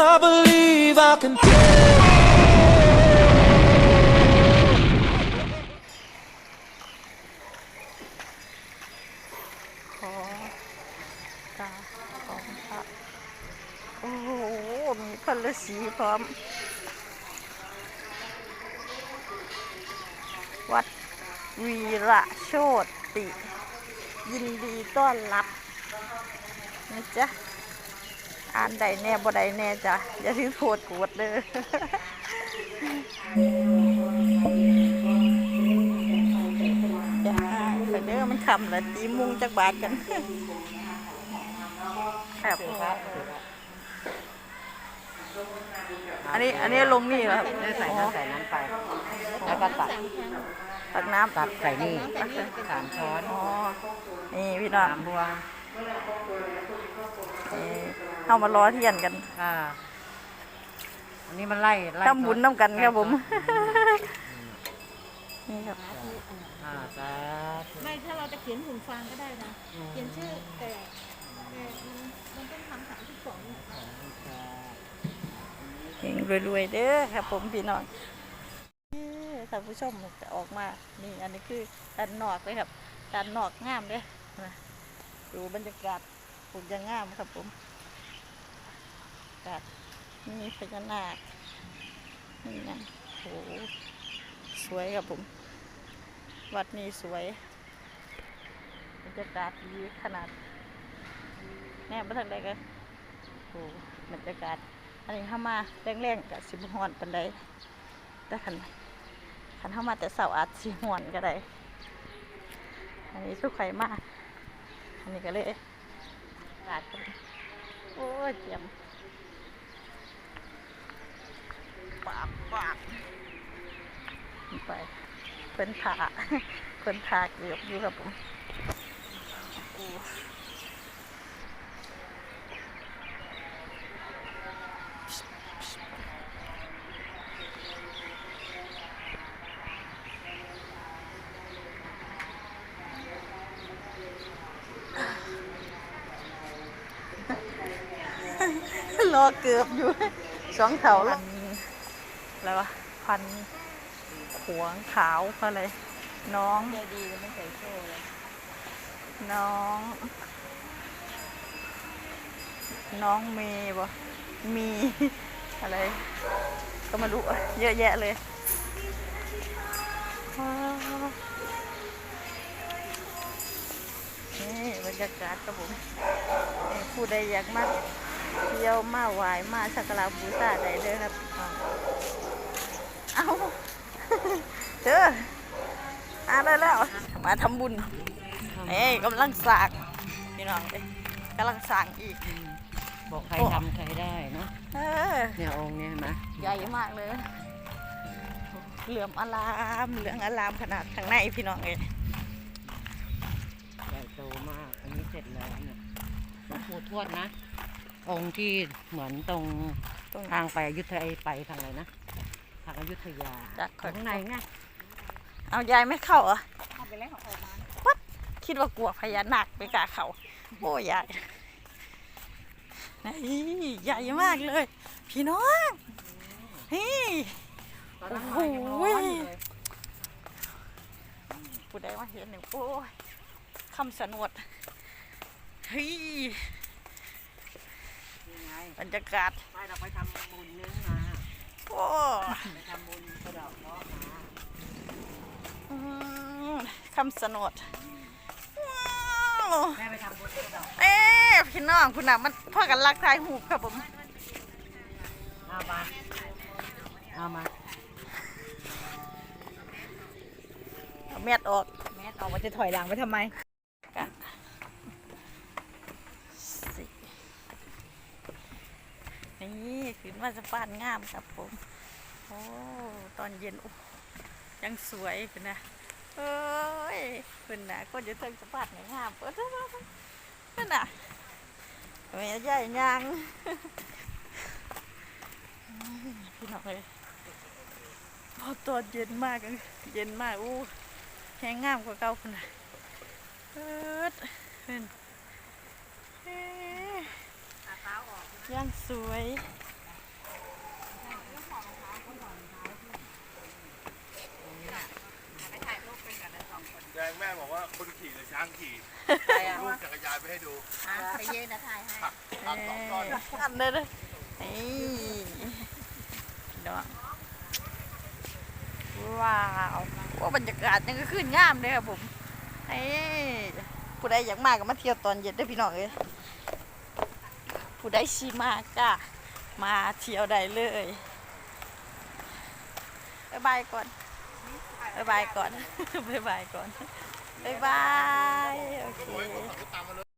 I believe I can. ขอตาของพระโอ้โห มีพลสีพร้อม วัดวีระโชติ ยินดีต้อนรับนะจ๊ะ อ่านใดแน่บ่ใดแน่จ้ะอย่าถือโทษโกรธเด้อจ้าไปเด้อมันคำละตีมุงจักบาทกันครับอันนี้อันนี้ลงนี่เหรอครับได้ใส่น้ำใส่น้ำไป แล้วก็ตักตักน้ำตักใส่นี่สามช้อน อ๋อ นี่พี่น้องสามบัวนี่ เข้ามารอเทียนกันค่ะอันนี้มันไล่ไล่ทำบุญน้ำกันครับผมนี่ครับอ่าสาธุไม่ถ้าเราจะเขียนหุ่นฟางก็ได้นะเขียนชื่อแต่แต่มันมันต้องทำสามที่สองเฮงรวยๆเด้อครับผมพี่น้องเอ้อท่านผู้ชมจะออกมา นี่อันนี้คือด้านนอกเลยครับด้านนอกงามเลยนะดูบรรยากาศ ปลูกยังงามครับผมอากาศมีพญานาคนี่นะโหสวยครับผม วัดนี้สวยบรรยากาศดีขนาดแน่มาทางใดกันโหบรรยากาศ อันนี้เข้ามาแรงๆกับสิบหอนปันไดแต่ขันขันเข้ามาแต่เสาอาจสิหอนก็ได้ อันนี้สุกไข่มากอันนี้ก็เลย กาดโอ้ยเจียมปากปากไปเป็นถาเป็นถาเกือบอยู่ครับผม รอเกือบอยู่สองเถาแล้วอะไรวะพันขวงขาวอะไรน้องใจดีไม่ใส่โซ่เลยน้อง น้องเมย์บ่มีอะไร ก็มารู้เยอะแยะเลยนี่บรรยากาศครับผมนี่ผู้ใดอยากมา เที่ยวมาไหวายมาสักการะบูชาได้เลยครับเอาเจออ่าได้แล้ว มาทำบุญเอ้ยกำลังสร้างพี่น้องเอ้ยกำลังสร้างอีก บอกใครทำใครได้เนาะเออเนี่ยองค์เนี่ยเห็นไหมใหญ่มากเลย เหลือมอลามเหลืองอลามขนาดข้างในพี่น้องเอ้ยใหญ่โตมาก อันนี้เสร็จแล้วเนี่ยหลวงปู่ทวดนะ องค์ที่เหมือนตรงตรง ทางไปอยุธยาไปทางอะไรนะทางอยุธยาจากข้างในไงเอายายไม่เข้าเหรอเอาไปแล้วของออกมาคิดว่ากลัวพญานาคไปกล้าเขาโอ้ยายนี่ใหญ่มากเลย พี่น้องนี่ ตอนนั้นมายังร้อนอยู่เลยผู้ใดมาเห็นเนี่ยโอ้ยคำสนวดเฮ้ยยังไง บรรยากาศไปเราไปทำบุญเนื้อมาโอ้ไปทำบุญกระดอกเคราะห์มาอืมคำสนดว้าวแม่ไปทำบุญกระดอกเอ๊ะพี่น้องคุณน่ะมันพ่อกันรักทายหูปครับผมเอามาเอามาเอาเม็ดออกแม่ออกมาจะถอยหลังไปทำไม กันสินี่ขึ้น มาสะพานงามครับผม โอ้ ตอนเย็นโอ้ยังสวยเป็นนะเอ้ยเป็นนะก็จะเทิงสะพานงามเปิดเป็นน่ะแม่ใหญ่ยังพี่น้องเลยพอตอนเย็นมากเย็นมากอู้แห้งงามกว่าเก่าคนน่ะเปิดเป็นเอ๊ะย่างสวย ช้างขี่ไปอะรูปจักรยานไปให้ดูไปเย็นนะถ่ายให้ผักผักสองต้นอันเลยนี่ดอกว้าวว่าบรรยากาศยังก็ขึ้นงามเลยครับผมเอ้ผู้ใดอยากมาก็มาเที่ยวตอนเย็นได้อพี่น้องเอ้ยผู้ใดชีมาก็มาเที่ยวได้เลยบ๊ายบายก่อน บายบายก่อน บายบายก่อน บายบาย โอเค